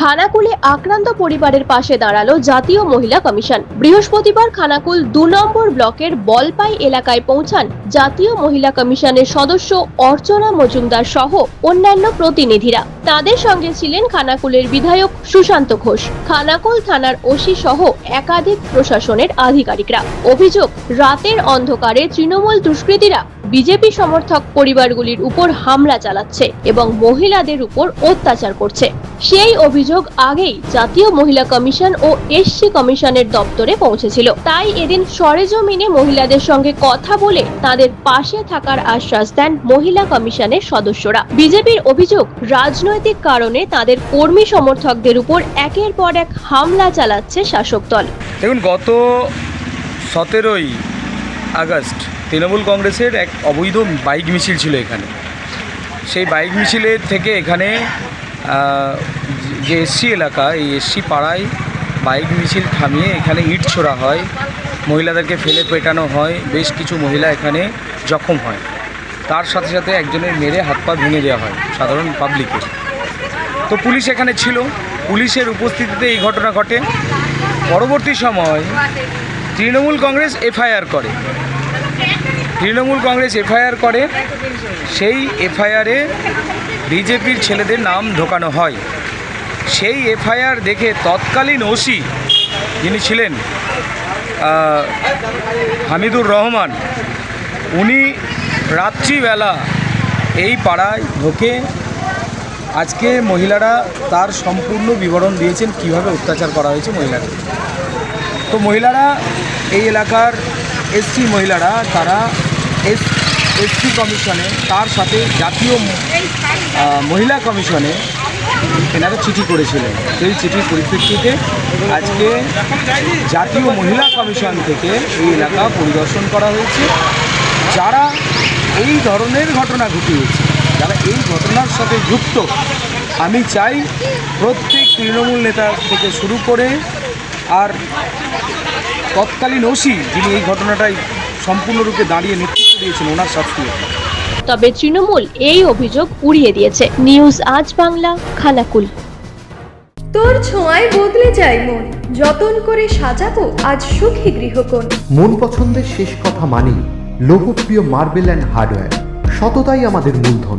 খানাকুলে আক্রান্ত পরিবারের পাশে দাঁড়াল জাতীয় মহিলা কমিশন। বৃহস্পতিবার খানাকুল দু নম্বর ব্লকের বলপাই এলাকায় পৌঁছান জাতীয় মহিলা কমিশনের সদস্য অর্চনা মজুমদার সহ অন্যান্য প্রতিনিধিরা। তাদের সঙ্গে ছিলেন খানাকুলের বিধায়ক সুশান্ত ঘোষ। খানাকুল থানার ওসি সহ একাধিক প্রশাসনের আধিকারিকরা। অভিযোগ, রাতের অন্ধকারে তৃণমূল দুষ্কৃতীরা বিজেপি সমর্থক পরিবারগুলির উপর হামলা চালাচ্ছে এবং মহিলাদের উপর অত্যাচার করছে। সেই অভিযোগ আগেই জাতীয় মহিলা কমিশন ও এসসি কমিশনের দপ্তরে পৌঁছেছিল। তাই এদিন সরেজমিনে মহিলাদের সঙ্গে কথা বলে তাদের পাশে থাকার আশ্বাস দেন মহিলা কমিশনের সদস্যরা। বিজেপির অভিযোগ রাজনৈতিক কারণে তাদের কর্মী সমর্থকদের উপর একের পর এক হামলা চালাচ্ছে শাসক দল। দেখুন, গত সতেরোই আগস্ট তৃণমূল কংগ্রেসের এক অবৈধ বাইক মিছিল ছিল এখানে। সেই বাইক মিছিলের থেকে এখানে যে এসসি এলাকা, এই এসসি পাড়ায় বাইক মিছিল থামিয়ে এখানে ইট ছোড়া হয়, মহিলাদেরকে ফেলে পেটানো হয়, বেশ কিছু মহিলা এখানে জখম হয়। তার সাথে সাথে একজনের মেরে হাত পা ভেঙে দেওয়া হয়, সাধারণ পাবলিকের। তো পুলিশ এখানে ছিল। পুলিশের উপস্থিতিতে এই ঘটনা ঘটে। পরবর্তী সময় তৃণমূল কংগ্রেস এফআইআর করে। তৃণমূল কংগ্রেস এফআইআর করে, সেই এফআইআরে বিজেপির ছেলেদের নাম ঢোকানো হয়। সেই এফআইআর দেখে তৎকালীন ওসি যিনি ছিলেন হামিদুর রহমান, উনি রাত্রিবেলা এই পাড়ায় ঢোকে। আজকে মহিলারা তার সম্পূর্ণ বিবরণ দিয়েছেন, কীভাবে অত্যাচার করা হয়েছে মহিলাদের। তো মহিলারা এই এলাকার এসসি মহিলারা, তারা এস এসসি কমিশনে, তার সাথে জাতীয় মহিলা কমিশনে এনারা চিঠি করেছিলেন। সেই চিঠির পরিপ্রেক্ষিতে আজকে জাতীয় মহিলা কমিশন থেকে এই এলাকা পরিদর্শন করা হয়েছে। যারা এই ধরনের ঘটনা ঘটিয়েছে, যারা এই ঘটনার সাথে যুক্ত, আমি চাই প্রত্যেক তৃণমূল নেতা থেকে শুরু করে আর তৎকালীন ওসি যিনি এই ঘটনাটাই সম্পূর্ণরূপে দাঁড়িয়ে নেতৃত্ব দিয়েছেন ওনার শাস্তি। তবে তৃণমূল এই অভিযোগ উড়িয়ে দিয়েছে। নিউজ আজ বাংলা খানাকুল। তোর ছোঁয়ায় বদলে যায় মন। যতন করে সাজাবো আজ সুখী গৃহকোণ। মন পছন্দের শেষ কথা মানি লোকপ্রিয় মার্বেল অ্যান্ড হার্ডওয়্যার। সততাই আমাদের মূলধন।